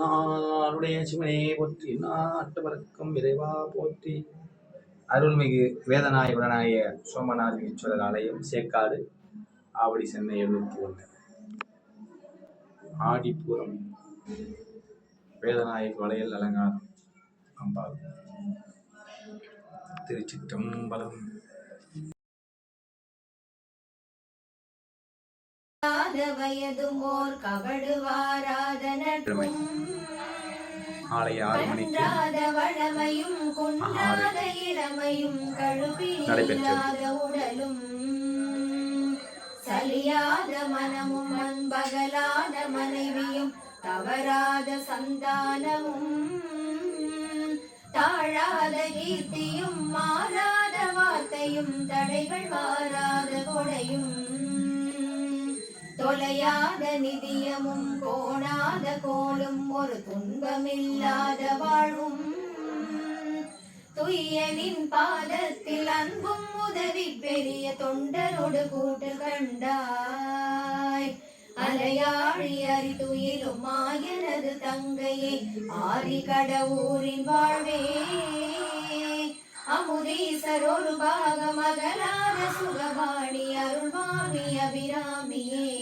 நாளுடைய சிவனே போற்றி நாட்டவர்க்கம் இறைவா போற்றி. அருள்மிகு வேதநாய சோமநாத ஈஸ்வரர் ஆலயம் சேக்காடு ஆவடி சென்னை எழுபத்தி ஒன்று. ஆடிப்பூரம் வேதநாயக வளையல் அலங்காரம் அம்பாள். திருச்சிற்றம்பலம். வயதுமோர் கவடு வாராத நட்பும் மாலை ஆறு மணிக்கு வளமையும் குன்றாத இளமையும் நடைபெற்றது. உடலும். சலியாத மனமும் அன்பகலாத மனைவியும் தவறாத சந்தானமும். தாழாத கீர்த்தியும் மாறாத வார்த்தையும் தடைகள் மாறாத கொடையும். தொலையாத நிதியமும் கோணாத கோலும் ஒரு துன்பமில்லாத வாழ்வும். துய்யனின் பாதத்தில் அன்பும் உதவி பெரிய தொண்டரோடு கூட்டு கண்டாய். அலையாழி அறிதுயிலும் ஆயனது தங்கையே ஆரி கடவுரின் வாழ்வே. அமுதீசரோரு பாகம் அகலாத சுகவாணி அருள்வாணி அபிராமியே.